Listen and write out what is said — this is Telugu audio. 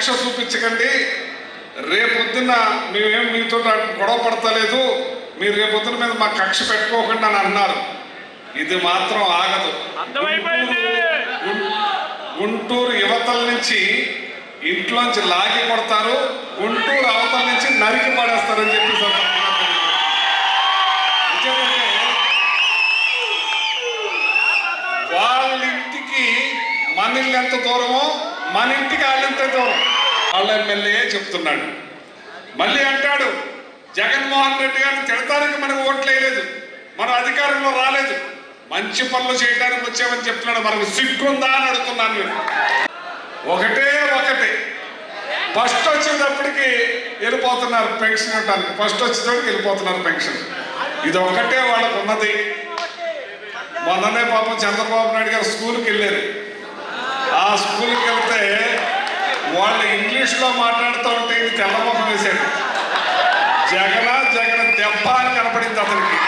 కక్ష చూపించకండి. రేపొద్దున మేమేం మీతో గొడవ పడతలేదు. మీరు రేపొద్దున మీద మా కక్ష పెట్టుకోకుండా అని అన్నారు. ఇది మాత్రం ఆగదు. గుంటూరు యువతల నుంచి ఇంట్లోంచి లాగి కొడతారు. గుంటూరు అవతల నుంచి నరికి పడేస్తారని చెప్పి వాళ్ళ ఇంటికి మన ఇల్లు ఎంత దూరమో మన ఇంటికి వాళ్ళంత దూరం? వాళ్ళ ఎమ్మెల్యే చెప్తున్నాడు. మళ్ళీ అంటాడు జగన్మోహన్ రెడ్డి గారిని తిడతానికి మనకు ఓట్లేదు మనం అధికారంలో రాలేదు. మంచి పనులు చేయడానికి వచ్చామని చెప్తున్నాడు మనకు సిగ్గుందా అని అడుగుతున్నాను నేను. ఒకటే ఒకటి. ఫస్ట్ వచ్చేటప్పటికి వెళ్ళిపోతున్నారు పెన్షన్ ఇవ్వడానికి ఫస్ట్ వచ్చేటప్పటికి వెళ్ళిపోతున్నారు పెన్షన్. ఇది ఒకటే వాళ్ళకు ఉన్నది మొన్ననే పాపం చంద్రబాబు నాయుడు గారు స్కూల్కి వెళ్ళారు. వాళ్ళు ఇంగ్లీష్లో మాట్లాడుతూ ఉంటే ఇది తెల్లముఖం వేశాడు జగన జగన్ దెబ్బ అని కనపడింది అతనికి